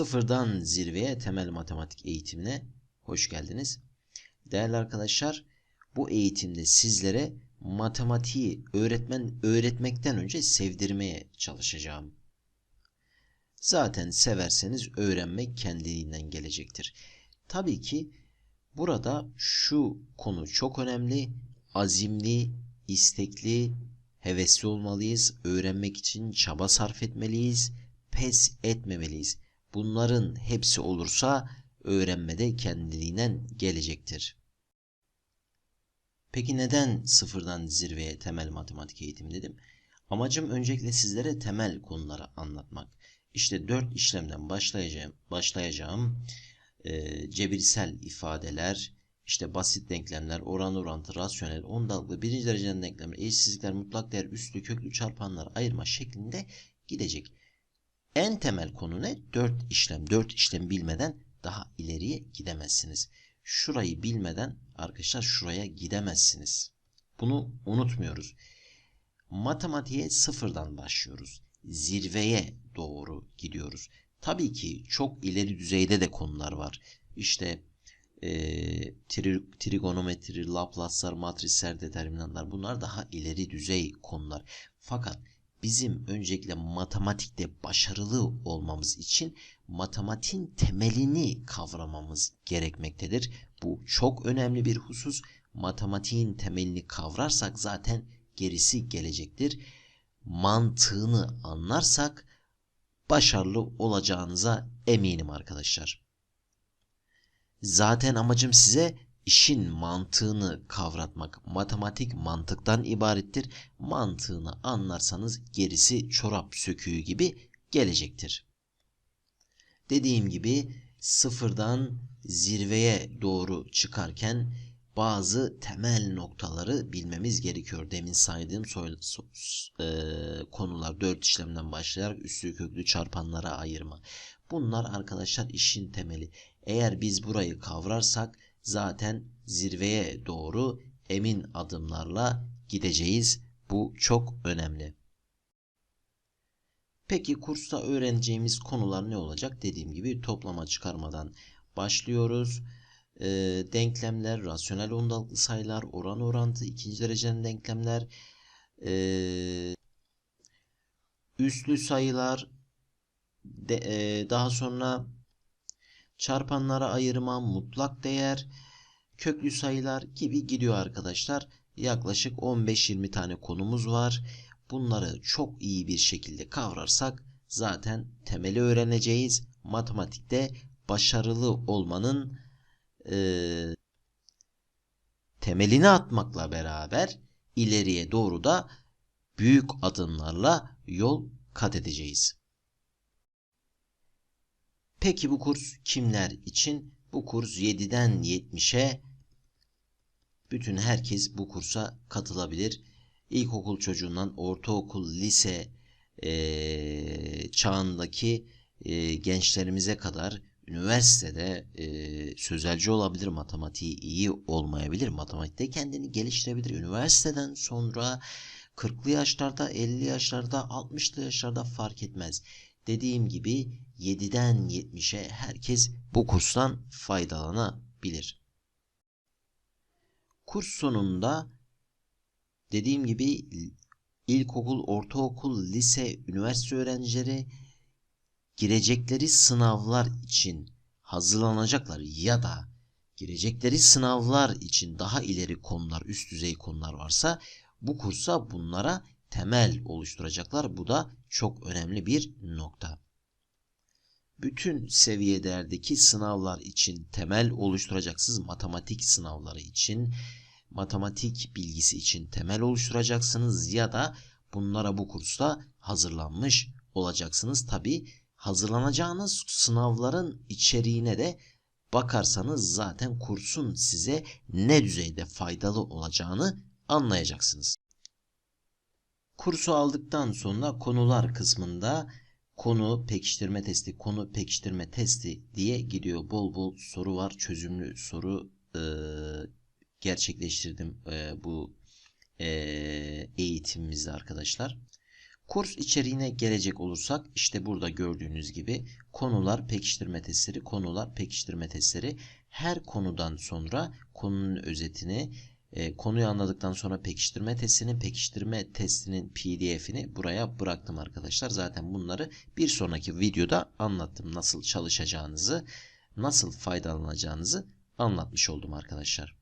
Sıfırdan zirveye temel matematik eğitimine hoş geldiniz. Değerli arkadaşlar, bu eğitimde sizlere matematiği öğretmen öğretmekten önce sevdirmeye çalışacağım. Zaten severseniz öğrenmek kendiliğinden gelecektir. Tabii ki burada şu konu çok önemli. Azimli, istekli, hevesli olmalıyız. Öğrenmek için çaba sarf etmeliyiz. Pes etmemeliyiz. Bunların hepsi olursa öğrenmede kendiliğinden gelecektir. Peki neden sıfırdan zirveye temel matematik eğitim dedim? Amacım öncelikle sizlere temel konuları anlatmak. İşte dört işlemden başlayacağım, başlayacağım e, cebirsel ifadeler, işte basit denklemler, oran orantı, rasyonel, ondalıklı, birinci dereceden denklemler, eşsizlikler, mutlak değer, üstlü, köklü çarpanlar ayırma şeklinde gidecek. En temel konu ne? Dört işlem. Dört işlem bilmeden daha ileriye gidemezsiniz. Şurayı bilmeden arkadaşlar şuraya gidemezsiniz. Bunu unutmuyoruz. Matematiğe sıfırdan başlıyoruz. Zirveye doğru gidiyoruz. Tabii ki çok ileri düzeyde de konular var. İşte e, tri, trigonometri, Laplace'lar, matrisler, determinantlar bunlar daha ileri düzey konular. Fakat bizim öncelikle matematikte başarılı olmamız için matematiğin temelini kavramamız gerekmektedir. Bu çok önemli bir husus. Matematiğin temelini kavrarsak zaten gerisi gelecektir. Mantığını anlarsak başarılı olacağınıza eminim arkadaşlar. Zaten amacım size işin mantığını kavratmak. Matematik mantıktan ibarettir. Mantığını anlarsanız gerisi çorap söküğü gibi gelecektir. Dediğim gibi sıfırdan zirveye doğru çıkarken bazı temel noktaları bilmemiz gerekiyor. Demin saydığım soy, so, e, konular dört işlemden başlayarak üslü köklü çarpanlara ayırma. Bunlar arkadaşlar işin temeli. Eğer biz burayı kavrarsak zaten zirveye doğru emin adımlarla gideceğiz. Bu çok önemli. Peki kursta öğreneceğimiz konular ne olacak? Dediğim gibi toplama çıkarmadan başlıyoruz. Ee, denklemler, rasyonel ondalıklı sayılar, oran orantı, ikinci dereceden denklemler, ee, üslü sayılar, de, e, daha sonra çarpanlara ayırma, mutlak değer, köklü sayılar gibi gidiyor arkadaşlar. Yaklaşık 15-20 tane konumuz var. Bunları çok iyi bir şekilde kavrarsak zaten temeli öğreneceğiz. Matematikte başarılı olmanın e, temelini atmakla beraber ileriye doğru da büyük adımlarla yol kat edeceğiz. Peki bu kurs kimler için? Bu kurs 7'den 70'e bütün herkes bu kursa katılabilir. İlkokul çocuğundan ortaokul, lise e, çağındaki e, gençlerimize kadar üniversitede e, sözelci olabilir, matematiği iyi olmayabilir, matematikte kendini geliştirebilir. Üniversiteden sonra 40'lı yaşlarda, 50 yaşlarda, 60'lı yaşlarda fark etmez. Dediğim gibi 7'den 70'e herkes bu kurstan faydalanabilir. Kurs sonunda dediğim gibi ilkokul, ortaokul, lise, üniversite öğrencileri girecekleri sınavlar için hazırlanacaklar ya da girecekleri sınavlar için daha ileri konular, üst düzey konular varsa bu kursa bunlara temel oluşturacaklar. Bu da çok önemli bir nokta. Bütün seviyelerdeki sınavlar için temel oluşturacaksınız. Matematik sınavları için, matematik bilgisi için temel oluşturacaksınız ya da bunlara bu kursta hazırlanmış olacaksınız. Tabi hazırlanacağınız sınavların içeriğine de bakarsanız zaten kursun size ne düzeyde faydalı olacağını anlayacaksınız. Kursu aldıktan sonra konular kısmında konu pekiştirme testi, konu pekiştirme testi diye gidiyor. Bol bol soru var. Çözümlü soru e, gerçekleştirdim e, bu e, eğitimimizde arkadaşlar. Kurs içeriğine gelecek olursak işte burada gördüğünüz gibi konular pekiştirme testleri, konular pekiştirme testleri. Her konudan sonra konunun özetini, e, konuyu anladıktan sonra pekiştirme testini, pekiştirme testinin pdf'ini buraya bıraktım arkadaşlar. Zaten bunları bir sonraki videoda anlattım. Nasıl çalışacağınızı, nasıl faydalanacağınızı anlatmış oldum arkadaşlar.